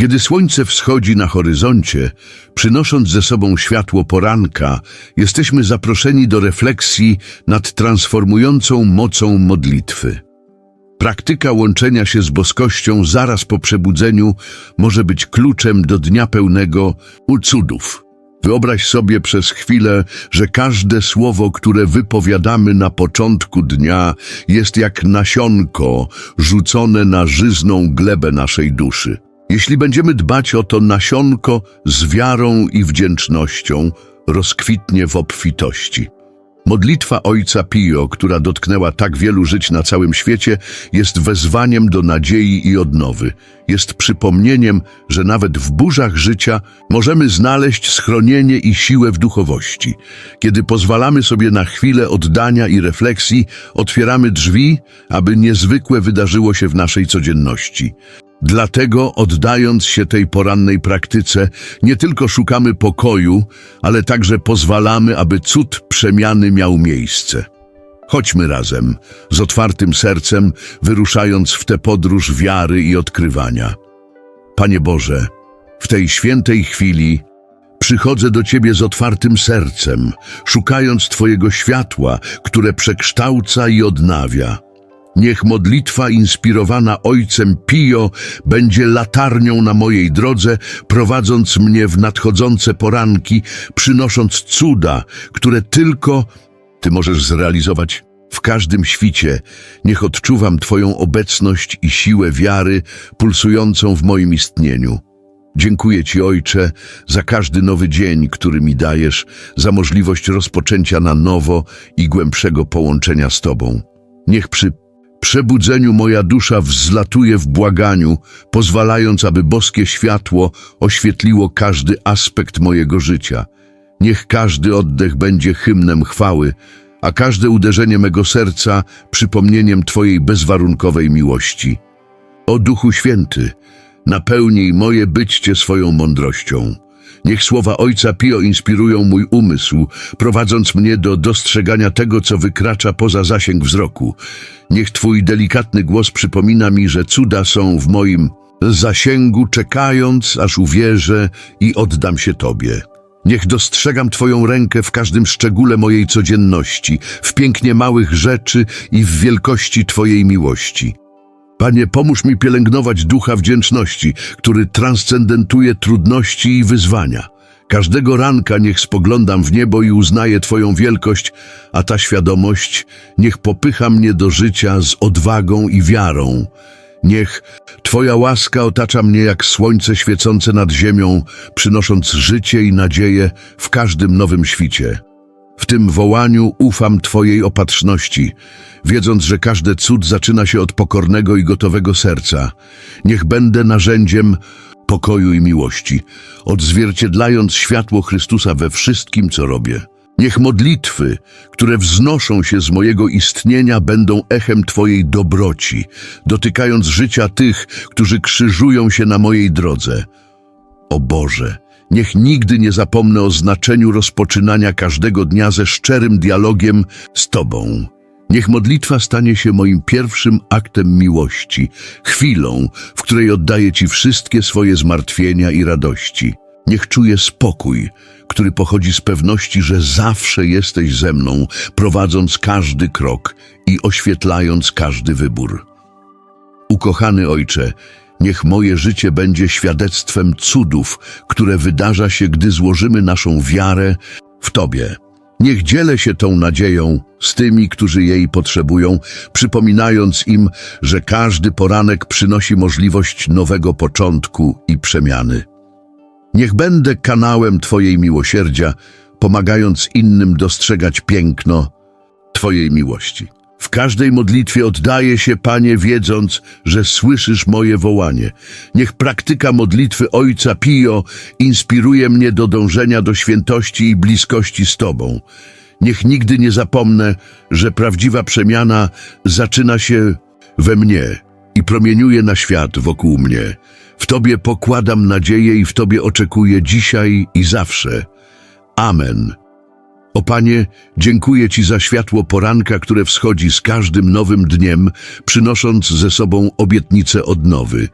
Kiedy słońce wschodzi na horyzoncie, przynosząc ze sobą światło poranka, jesteśmy zaproszeni do refleksji nad transformującą mocą modlitwy. Praktyka łączenia się z boskością zaraz po przebudzeniu może być kluczem do dnia pełnego cudów. Wyobraź sobie przez chwilę, że każde słowo, które wypowiadamy na początku dnia, jest jak nasionko rzucone na żyzną glebę naszej duszy. Jeśli będziemy dbać o to nasionko z wiarą i wdzięcznością, rozkwitnie w obfitości. Modlitwa Ojca Pio, która dotknęła tak wielu żyć na całym świecie, jest wezwaniem do nadziei i odnowy. Jest przypomnieniem, że nawet w burzach życia możemy znaleźć schronienie i siłę w duchowości. Kiedy pozwalamy sobie na chwilę oddania i refleksji, otwieramy drzwi, aby niezwykłe wydarzyło się w naszej codzienności. Dlatego, oddając się tej porannej praktyce, nie tylko szukamy pokoju, ale także pozwalamy, aby cud przemiany miał miejsce. Chodźmy razem, z otwartym sercem, wyruszając w tę podróż wiary i odkrywania. Panie Boże, w tej świętej chwili przychodzę do Ciebie z otwartym sercem, szukając Twojego światła, które przekształca i odnawia. Niech modlitwa inspirowana Ojcem Pio będzie latarnią na mojej drodze, prowadząc mnie w nadchodzące poranki, przynosząc cuda, które tylko Ty możesz zrealizować w każdym świcie. Niech odczuwam Twoją obecność i siłę wiary pulsującą w moim istnieniu. Dziękuję Ci, Ojcze, za każdy nowy dzień, który mi dajesz, za możliwość rozpoczęcia na nowo i głębszego połączenia z Tobą. Niech przy przebudzeniu moja dusza wzlatuje w błaganiu, pozwalając, aby boskie światło oświetliło każdy aspekt mojego życia. Niech każdy oddech będzie hymnem chwały, a każde uderzenie mego serca przypomnieniem Twojej bezwarunkowej miłości. O Duchu Święty, napełnij moje bycie swoją mądrością. Niech słowa Ojca Pio inspirują mój umysł, prowadząc mnie do dostrzegania tego, co wykracza poza zasięg wzroku. Niech Twój delikatny głos przypomina mi, że cuda są w moim zasięgu, czekając, aż uwierzę i oddam się Tobie. Niech dostrzegam Twoją rękę w każdym szczególe mojej codzienności, w pięknie małych rzeczy i w wielkości Twojej miłości. Panie, pomóż mi pielęgnować ducha wdzięczności, który transcendentuje trudności i wyzwania. Każdego ranka niech spoglądam w niebo i uznaję Twoją wielkość, a ta świadomość niech popycha mnie do życia z odwagą i wiarą. Niech Twoja łaska otacza mnie jak słońce świecące nad ziemią, przynosząc życie i nadzieję w każdym nowym świcie. W tym wołaniu ufam Twojej opatrzności, wiedząc, że każdy cud zaczyna się od pokornego i gotowego serca. Niech będę narzędziem pokoju i miłości, odzwierciedlając światło Chrystusa we wszystkim, co robię. Niech modlitwy, które wznoszą się z mojego istnienia, będą echem Twojej dobroci, dotykając życia tych, którzy krzyżują się na mojej drodze. O Boże, niech nigdy nie zapomnę o znaczeniu rozpoczynania każdego dnia ze szczerym dialogiem z Tobą. Niech modlitwa stanie się moim pierwszym aktem miłości, chwilą, w której oddaję Ci wszystkie swoje zmartwienia i radości. Niech czuję spokój, który pochodzi z pewności, że zawsze jesteś ze mną, prowadząc każdy krok i oświetlając każdy wybór. Ukochany Ojcze, niech moje życie będzie świadectwem cudów, które wydarza się, gdy złożymy naszą wiarę w Tobie. Niech dzielę się tą nadzieją z tymi, którzy jej potrzebują, przypominając im, że każdy poranek przynosi możliwość nowego początku i przemiany. Niech będę kanałem Twojej miłosierdzia, pomagając innym dostrzegać piękno Twojej miłości. W każdej modlitwie oddaję się, Panie, wiedząc, że słyszysz moje wołanie. Niech praktyka modlitwy Ojca Pio inspiruje mnie do dążenia do świętości i bliskości z Tobą. Niech nigdy nie zapomnę, że prawdziwa przemiana zaczyna się we mnie i promieniuje na świat wokół mnie. W Tobie pokładam nadzieję i w Tobie oczekuję dzisiaj i zawsze. Amen. O Panie, dziękuję Ci za światło poranka, które wschodzi z każdym nowym dniem, przynosząc ze sobą obietnicę odnowy.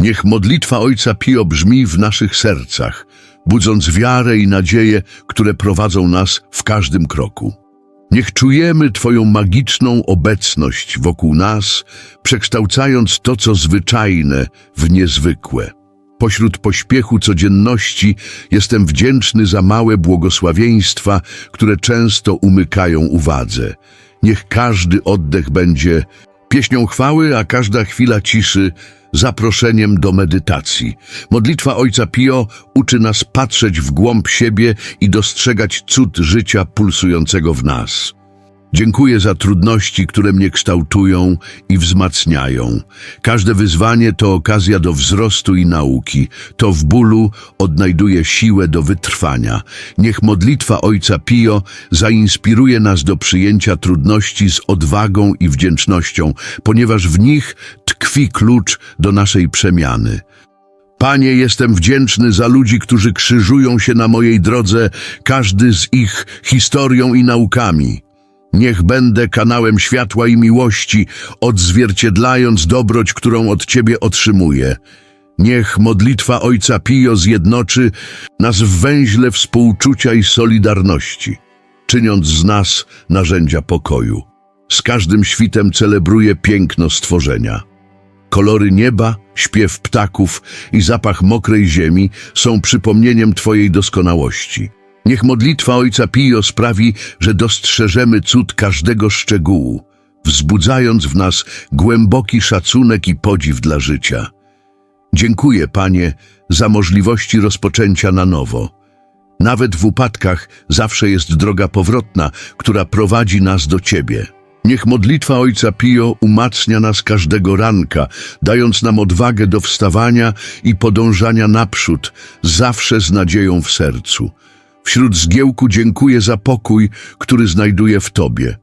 Niech modlitwa Ojca Pio brzmi w naszych sercach, budząc wiarę i nadzieję, które prowadzą nas w każdym kroku. Niech czujemy Twoją magiczną obecność wokół nas, przekształcając to, co zwyczajne, w niezwykłe. Pośród pośpiechu codzienności jestem wdzięczny za małe błogosławieństwa, które często umykają uwadze. Niech każdy oddech będzie pieśnią chwały, a każda chwila ciszy zaproszeniem do medytacji. Modlitwa Ojca Pio uczy nas patrzeć w głąb siebie i dostrzegać cud życia pulsującego w nas. Dziękuję za trudności, które mnie kształtują i wzmacniają. Każde wyzwanie to okazja do wzrostu i nauki. To w bólu odnajduję siłę do wytrwania. Niech modlitwa Ojca Pio zainspiruje nas do przyjęcia trudności z odwagą i wdzięcznością, ponieważ w nich tkwi klucz do naszej przemiany. Panie, jestem wdzięczny za ludzi, którzy krzyżują się na mojej drodze, każdy z ich historią i naukami. Niech będę kanałem światła i miłości, odzwierciedlając dobroć, którą od Ciebie otrzymuję. Niech modlitwa Ojca Pio zjednoczy nas w węźle współczucia i solidarności, czyniąc z nas narzędzia pokoju. Z każdym świtem celebruję piękno stworzenia. Kolory nieba, śpiew ptaków i zapach mokrej ziemi są przypomnieniem Twojej doskonałości. Niech modlitwa Ojca Pio sprawi, że dostrzeżemy cud każdego szczegółu, wzbudzając w nas głęboki szacunek i podziw dla życia. Dziękuję, Panie, za możliwości rozpoczęcia na nowo. Nawet w upadkach zawsze jest droga powrotna, która prowadzi nas do Ciebie. Niech modlitwa Ojca Pio umacnia nas każdego ranka, dając nam odwagę do wstawania i podążania naprzód, zawsze z nadzieją w sercu. Wśród zgiełku dziękuję za pokój, który znajduję w Tobie.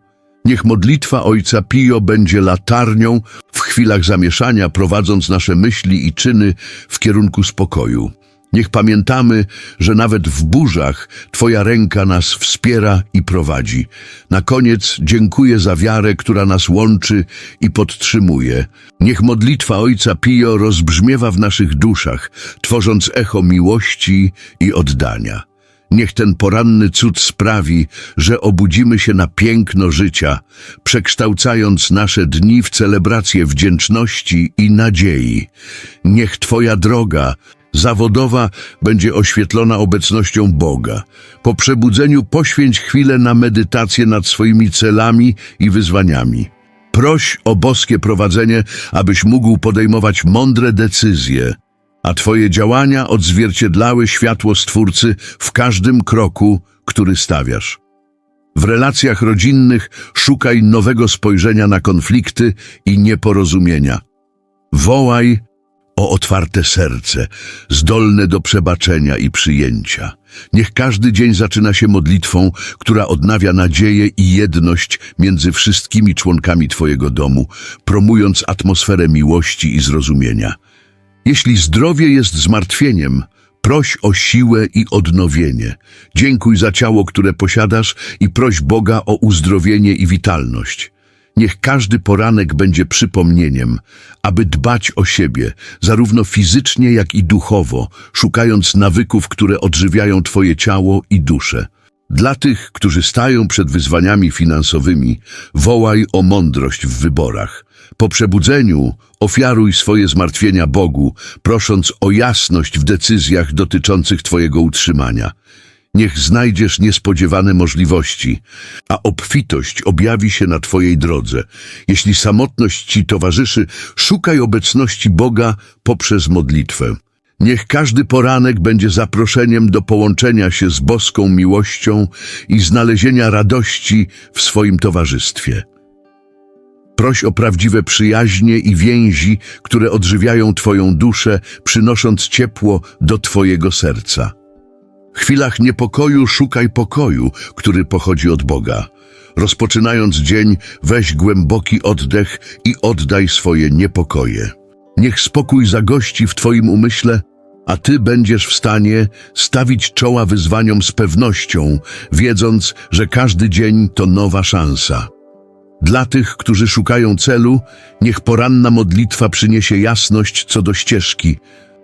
Niech modlitwa Ojca Pio będzie latarnią w chwilach zamieszania, prowadząc nasze myśli i czyny w kierunku spokoju. Niech pamiętamy, że nawet w burzach Twoja ręka nas wspiera i prowadzi. Na koniec dziękuję za wiarę, która nas łączy i podtrzymuje. Niech modlitwa Ojca Pio rozbrzmiewa w naszych duszach, tworząc echo miłości i oddania. Niech ten poranny cud sprawi, że obudzimy się na piękno życia, przekształcając nasze dni w celebrację wdzięczności i nadziei. Niech Twoja droga zawodowa będzie oświetlona obecnością Boga. Po przebudzeniu poświęć chwilę na medytację nad swoimi celami i wyzwaniami. Proś o boskie prowadzenie, abyś mógł podejmować mądre decyzje, a Twoje działania odzwierciedlały światło Stwórcy w każdym kroku, który stawiasz. W relacjach rodzinnych szukaj nowego spojrzenia na konflikty i nieporozumienia. Wołaj o otwarte serce, zdolne do przebaczenia i przyjęcia. Niech każdy dzień zaczyna się modlitwą, która odnawia nadzieję i jedność między wszystkimi członkami Twojego domu, promując atmosferę miłości i zrozumienia. Jeśli zdrowie jest zmartwieniem, proś o siłę i odnowienie. Dziękuj za ciało, które posiadasz i proś Boga o uzdrowienie i witalność. Niech każdy poranek będzie przypomnieniem, aby dbać o siebie, zarówno fizycznie, jak i duchowo, szukając nawyków, które odżywiają Twoje ciało i duszę. Dla tych, którzy stają przed wyzwaniami finansowymi, wołaj o mądrość w wyborach. Po przebudzeniu ofiaruj swoje zmartwienia Bogu, prosząc o jasność w decyzjach dotyczących Twojego utrzymania. Niech znajdziesz niespodziewane możliwości, a obfitość objawi się na Twojej drodze. Jeśli samotność Ci towarzyszy, szukaj obecności Boga poprzez modlitwę. Niech każdy poranek będzie zaproszeniem do połączenia się z boską miłością i znalezienia radości w swoim towarzystwie. Proś o prawdziwe przyjaźnie i więzi, które odżywiają Twoją duszę, przynosząc ciepło do Twojego serca. W chwilach niepokoju szukaj pokoju, który pochodzi od Boga. Rozpoczynając dzień, weź głęboki oddech i oddaj swoje niepokoje. Niech spokój zagości w Twoim umyśle, a Ty będziesz w stanie stawić czoła wyzwaniom z pewnością, wiedząc, że każdy dzień to nowa szansa. Dla tych, którzy szukają celu, niech poranna modlitwa przyniesie jasność co do ścieżki,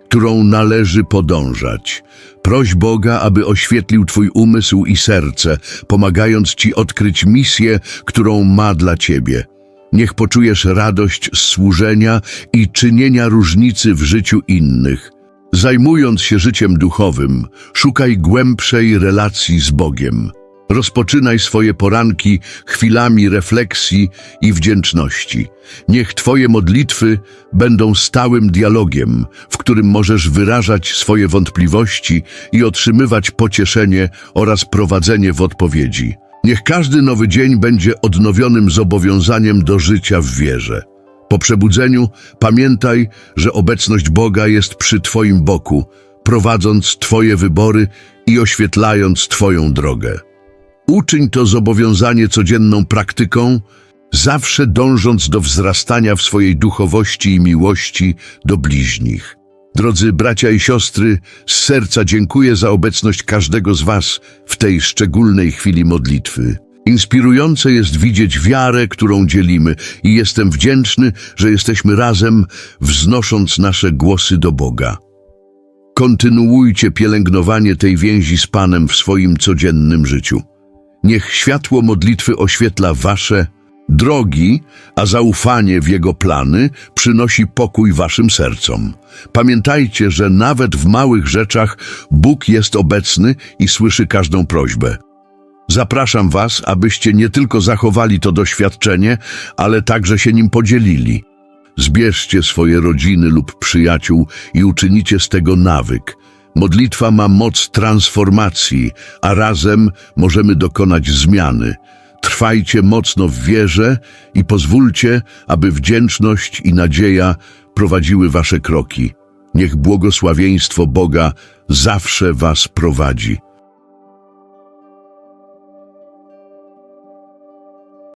którą należy podążać. Proś Boga, aby oświetlił Twój umysł i serce, pomagając Ci odkryć misję, którą ma dla Ciebie. Niech poczujesz radość z służenia i czynienia różnicy w życiu innych. Zajmując się życiem duchowym, szukaj głębszej relacji z Bogiem. Rozpoczynaj swoje poranki chwilami refleksji i wdzięczności. Niech Twoje modlitwy będą stałym dialogiem, w którym możesz wyrażać swoje wątpliwości i otrzymywać pocieszenie oraz prowadzenie w odpowiedzi. Niech każdy nowy dzień będzie odnowionym zobowiązaniem do życia w wierze. Po przebudzeniu pamiętaj, że obecność Boga jest przy Twoim boku, prowadząc Twoje wybory i oświetlając Twoją drogę. Uczyń to zobowiązanie codzienną praktyką, zawsze dążąc do wzrastania w swojej duchowości i miłości do bliźnich. Drodzy bracia i siostry, z serca dziękuję za obecność każdego z Was w tej szczególnej chwili modlitwy. Inspirujące jest widzieć wiarę, którą dzielimy i jestem wdzięczny, że jesteśmy razem, wznosząc nasze głosy do Boga. Kontynuujcie pielęgnowanie tej więzi z Panem w swoim codziennym życiu. Niech światło modlitwy oświetla wasze drogi, a zaufanie w Jego plany przynosi pokój waszym sercom. Pamiętajcie, że nawet w małych rzeczach Bóg jest obecny i słyszy każdą prośbę. Zapraszam Was, abyście nie tylko zachowali to doświadczenie, ale także się nim podzielili. Zbierzcie swoje rodziny lub przyjaciół i uczynicie z tego nawyk. Modlitwa ma moc transformacji, a razem możemy dokonać zmiany. Trwajcie mocno w wierze i pozwólcie, aby wdzięczność i nadzieja prowadziły wasze kroki. Niech błogosławieństwo Boga zawsze was prowadzi.